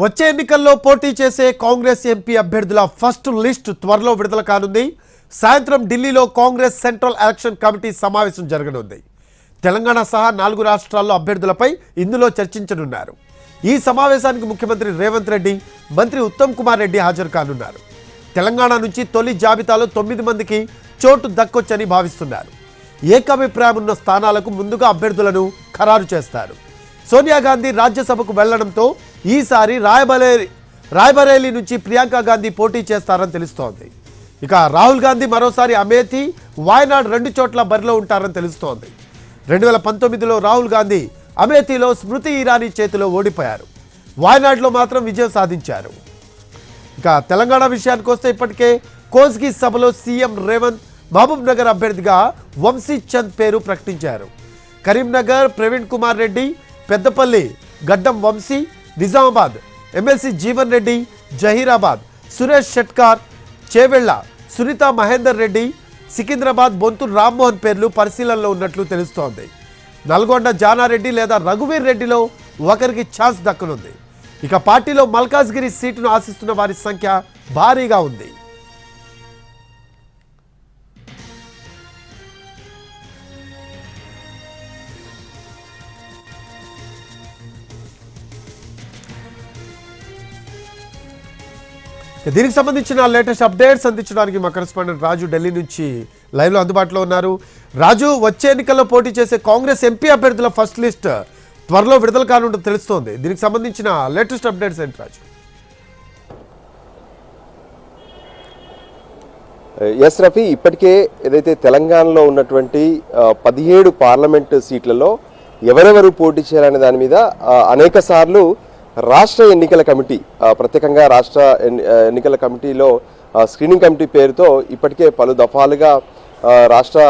వచ్చే ఎన్నికల్లో పోటీ చేసే కాంగ్రెస్ ఎంపీ అభ్యర్థుల ఫస్ట్ లిస్ట్ త్వరలో విడుదల కానుంది. సాయంత్రం ఢిల్లీలో కాంగ్రెస్ సెంట్రల్ ఎలక్షన్ కమిటీ సమావేశం జరగనుంది. తెలంగాణ సహా నాలుగు రాష్ట్రాల్లో అభ్యర్థులపై ఇందులో చర్చించనున్నారు. ఈ సమావేశానికి ముఖ్యమంత్రి రేవంత్ రెడ్డి మంత్రి ఉత్తమ్ కుమార్ రెడ్డి హాజరు కానున్నారు. తెలంగాణ నుంచి తొలి జాబితాలో తొమ్మిది మందికి చోటు దక్కొచ్చని భావిస్తున్నారు. ఏకాభిప్రాయం ఉన్న స్థానాలకు ముందుగా అభ్యర్థులను ఖరారు చేస్తారు. సోనియా గాంధీ రాజ్యసభకు వెళ్ళడంతో ఈసారి రాయబరేలి రాయబరేలీ నుంచి ప్రియాంక గాంధీ పోటీ చేస్తారని తెలుస్తోంది. ఇక రాహుల్ గాంధీ మరోసారి అమేథి వాయనాడ్ రెండు చోట్ల బరిలో ఉంటారని తెలుస్తోంది. రెండు వేల పంతొమ్మిదిలో రాహుల్ గాంధీ అమేథీలో స్మృతి ఇరానీ చేతిలో ఓడిపోయారు. వాయనాడ్లో మాత్రం విజయం సాధించారు. ఇక తెలంగాణ విషయానికి వస్తే ఇప్పటికే కోస్గి సభలో సీఎం రేవంత్ మహబూబ్ నగర్ అభ్యర్థిగా వంశీ చంద్ పేరు ప్రకటించారు. కరీంనగర్ ప్రవీణ్ కుమార్ రెడ్డి పెద్దపల్లి గడ్డం వంశీ నిజామాబాద్ ఎమ్మెల్సీ జీవన్ రెడ్డి జహీరాబాద్ సురేష్ షెట్కార్ చేవెళ్ళ సునీత మహేందర్ రెడ్డి సికింద్రాబాద్ బొంతు రామ్మోహన్ పేర్లు పరిశీలనలో ఉన్నట్లు తెలుస్తోంది. నల్గొండ జానారెడ్డి లేదా రఘువీర్ రెడ్డిలో ఒకరికి ఛాన్స్ దక్కనుంది. ఇక పార్టీలో మల్కాజ్గిరి సీటును ఆశిస్తున్న వారి సంఖ్య భారీగా ఉంది. దీనికి సంబంధించిన లేటెస్ట్ అప్డేట్స్ అందించడానికి మా కరెస్పాండెంట్ రాజు ఢిల్లీ నుంచి లైవ్లో అందుబాటులో ఉన్నారు. రాజు వచ్చే ఎన్నికల్లో పోటీ చేసే కాంగ్రెస్ ఎంపీ అభ్యర్థుల ఫస్ట్ లిస్ట్ త్వరలో విడుదల కానుండదు తెలుస్తోంది. దీనికి సంబంధించిన లేటెస్ట్ అప్డేట్స్ ఏంటి రాజు? ఎస్ రఫీ ఇప్పటికే ఏదైతే తెలంగాణలో ఉన్నటువంటి పదిహేడు పార్లమెంటు సీట్లలో ఎవరెవరు పోటీ చేయాలనే దాని మీద అనేక సార్లు రాష్ట్ర ఎన్నికల కమిటీ ప్రత్యేకంగా రాష్ట్ర ఎన్ని- ఎన్నికల కమిటీలో స్క్రీనింగ్ కమిటీ పేరుతో ఇప్పటికే పలు దఫాలుగా రాష్ట్ర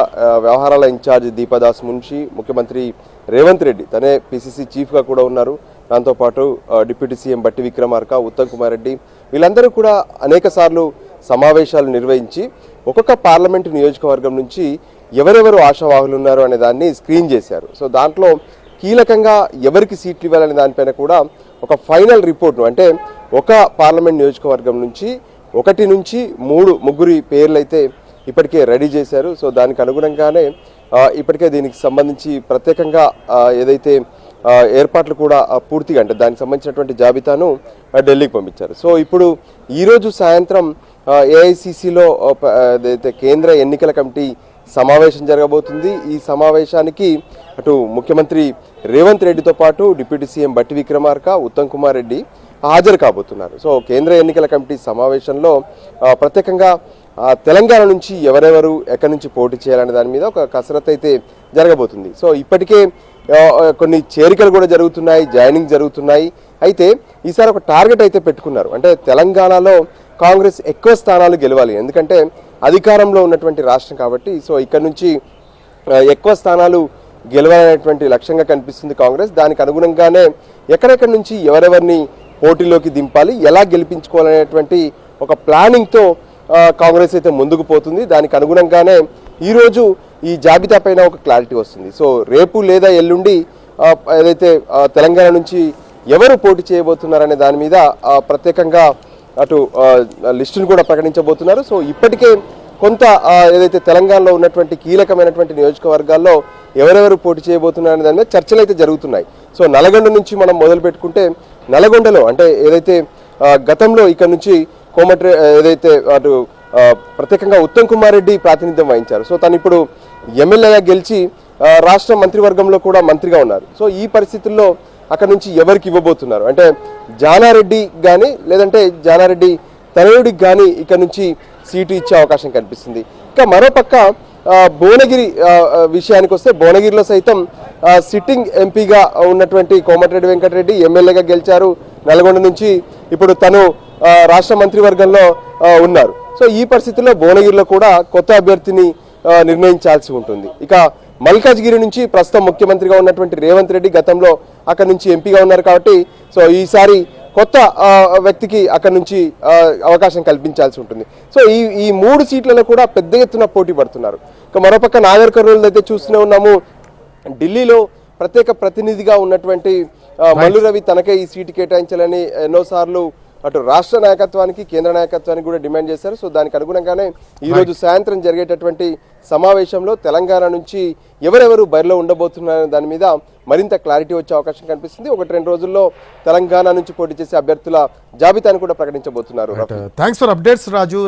వ్యవహారాల ఇన్ఛార్జ్ దీపదాస్ మున్షి ముఖ్యమంత్రి రేవంత్ రెడ్డి తనే పిసిసి చీఫ్గా కూడా ఉన్నారు. దాంతోపాటు డిప్యూటీ సీఎం బట్టి విక్రమార్క ఉత్తమ్ కుమార్ రెడ్డి వీళ్ళందరూ కూడా అనేక సార్లు సమావేశాలు నిర్వహించి ఒక్కొక్క పార్లమెంటు నియోజకవర్గం నుంచి ఎవరెవరు ఆశావాహులు ఉన్నారు అనే దాన్ని స్క్రీన్ చేశారు. సో దాంట్లో కీలకంగా ఎవరికి సీట్లు ఇవ్వాలనే దానిపైన కూడా ఒక ఫైనల్ రిపోర్ట్ను అంటే ఒక పార్లమెంట్ నియోజకవర్గం నుంచి ఒకటి నుంచి మూడు ముగ్గురి పేర్లు అయితే ఇప్పటికే రెడీ చేశారు. సో దానికి అనుగుణంగానే ఇప్పటికే దీనికి సంబంధించి ప్రత్యేకంగా ఏదైతే ఏర్పాట్లు కూడా పూర్తిగా అంటే దానికి సంబంధించినటువంటి జాబితాను ఢిల్లీకి పంపించారు. సో ఇప్పుడు ఈరోజు సాయంత్రం ఏఐసిసిలో ఏదైతే కేంద్ర ఎన్నికల కమిటీ సమావేశం జరగబోతుంది. ఈ సమావేశానికి అటు ముఖ్యమంత్రి రేవంత్ రెడ్డితో పాటు డిప్యూటీ సీఎం బట్టి విక్రమార్క ఉత్తమ్ కుమార్ రెడ్డి హాజరు కాబోతున్నారు. సో కేంద్ర ఎన్నికల కమిటీ సమావేశంలో ప్రత్యేకంగా తెలంగాణ నుంచి ఎవరెవరు ఎక్కడి నుంచి పోటీ చేయాలనే దాని మీద ఒక కసరత్ అయితే జరగబోతుంది. సో ఇప్పటికే కొన్ని చేరికలు కూడా జరుగుతున్నాయి జాయినింగ్ జరుగుతున్నాయి. అయితే ఈసారి ఒక టార్గెట్ అయితే పెట్టుకున్నారు. అంటే తెలంగాణలో కాంగ్రెస్ ఎక్కువ స్థానాలు గెలవాలి. ఎందుకంటే అధికారంలో ఉన్నటువంటి రాష్ట్రం కాబట్టి సో ఇక్కడ నుంచి ఎక్కువ స్థానాలు గెలవాలనేటువంటి లక్ష్యంగా కనిపిస్తుంది కాంగ్రెస్. దానికి అనుగుణంగానే ఎక్కడెక్కడి నుంచి ఎవరెవరిని పోటీలోకి దింపాలి ఎలా గెలిపించుకోవాలనేటువంటి ఒక ప్లానింగ్తో కాంగ్రెస్ అయితే ముందుకు పోతుంది. దానికి అనుగుణంగానే ఈరోజు ఈ జాబితా పైన ఒక క్లారిటీ వస్తుంది. సో రేపు లేదా ఎల్లుండి ఏదైతే తెలంగాణ నుంచి ఎవరు పోటీ చేయబోతున్నారనే దాని మీద ప్రత్యేకంగా అటు లిస్టును కూడా ప్రకటించబోతున్నారు. సో ఇప్పటికే కొంత ఏదైతే తెలంగాణలో ఉన్నటువంటి కీలకమైనటువంటి నియోజకవర్గాల్లో ఎవరెవరు పోటీ చేయబోతున్నారనే దాని మీద చర్చలు అయితే జరుగుతున్నాయి. సో నల్గొండ నుంచి మనం మొదలు పెట్టుకుంటే నల్గొండలో అంటే ఏదైతే గతంలో ఇక్కడ నుంచి కోమటి ఏదైతే అటు ప్రత్యేకంగా ఉత్తమ్ కుమార్ రెడ్డి ప్రాతినిధ్యం వహించారు. సో తను ఇప్పుడు ఎమ్మెల్యేగా గెలిచి రాష్ట్ర మంత్రివర్గంలో కూడా మంత్రిగా ఉన్నారు. సో ఈ పరిస్థితుల్లో అక్కడ నుంచి ఎవరికి ఇవ్వబోతున్నారు? అంటే జానారెడ్డి కానీ లేదంటే జానారెడ్డి తనయుడికి కానీ ఇక్కడ నుంచి సీటు ఇచ్చే అవకాశం కనిపిస్తుంది ఇక మరోపక్క భువనగిరి విషయానికి వస్తే భువనగిరిలో సైతం సిట్టింగ్ ఎంపీగా ఉన్నటువంటి కోమటిరెడ్డి వెంకటరెడ్డి ఎమ్మెల్యేగా గెలిచారు. నల్గొండ నుంచి ఇప్పుడు తను రాష్ట్ర మంత్రివర్గంలో ఉన్నారు. సో ఈ పరిస్థితుల్లో భువనగిరిలో కూడా కొత్త అభ్యర్థిని నిర్ణయించాల్సి ఉంటుంది. ఇక మల్కాజ్గిరి నుంచి ప్రస్తుతం ముఖ్యమంత్రిగా ఉన్నటువంటి రేవంత్ రెడ్డి గతంలో అక్కడ నుంచి ఎంపీగా ఉన్నారు కాబట్టి సో ఈసారి కొత్త వ్యక్తికి అక్కడ నుంచి అవకాశం కల్పించాల్సి ఉంటుంది. సో ఈ ఈ మూడు సీట్లలో కూడా పెద్ద ఎత్తున పోటీ పడుతున్నారు. ఇక మరోపక్క నాగర్ కర్నూలు అయితే చూస్తూనే ఉన్నాము. ఢిల్లీలో ప్రత్యేక ప్రతినిధిగా ఉన్నటువంటి మల్లు రవి తనకే ఈ సీటు కేటాయించాలని ఎన్నోసార్లు అటు రాష్ట్ర నాయకత్వానికి కేంద్ర నాయకత్వానికి కూడా డిమాండ్ చేశారు. సో దానికి అనుగుణంగానే ఈ రోజు సాయంత్రం జరిగేటటువంటి సమావేశంలో తెలంగాణ నుంచి ఎవరెవరు బరిలో ఉండబోతున్నారనే దాని మీద మరింత క్లారిటీ వచ్చే అవకాశం కనిపిస్తుంది. ఒకటి రెండు రోజుల్లో తెలంగాణ నుంచి పోటీ చేసే అభ్యర్థుల జాబితాను కూడా ప్రకటించబోతున్నారు. Thanks for updates Raju